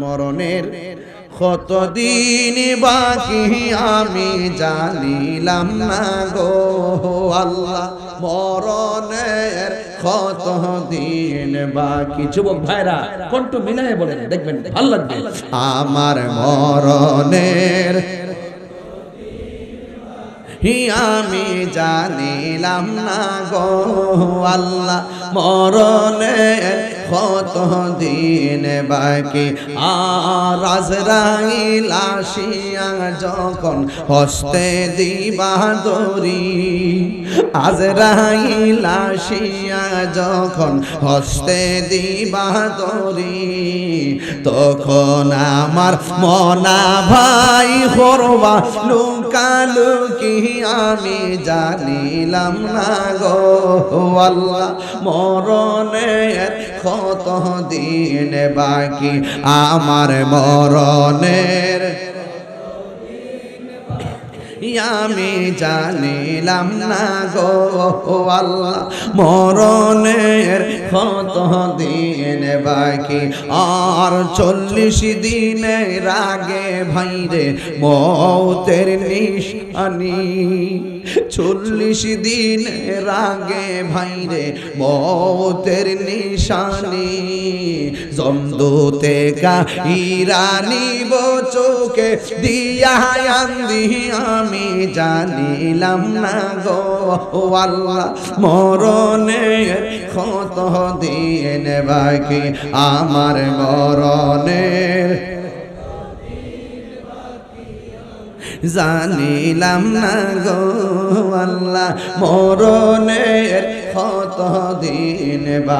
মরণের কতদিন বাকি আমি জানিলাম না গো আল্লাহ। মরণের কত দিন বাকি। যুবক ভাইরা কণ্ঠ মিলাই বলেন দেখবেন ভালো লাগবে। আমার মরণের হি আমি জানিলাম না গো আল্লাহ। মরণের কত দিন বাকি? আর আজরাইল যখন হস্তে দিবা দরি আজরাইল আসিয়া যখন হস্তে দিবা তখন আমার মনা হরবা লুকালুকি আমি জানিলাম না গো। আল্লাহ মরণের কত দিন বাকি? আমার মরণের আমি জানিলাম না গো আল্লাহ, মরণের কত দিন বাকি। আর চল্লিশ দিনের আগে ভাইরে মৌতের নিশানি। চল্লিশ দিনের আগে ভাইরে মৌতের নিশানি। জমদুতে কা ইরানি চোখে দিয়া আন্দি, আমি জানিলাম না গো। আল্লাহ মরণের কত দিন বাকি আমার মরণের জানিলাম না গো আল্লাহ মরণের কত দিন বা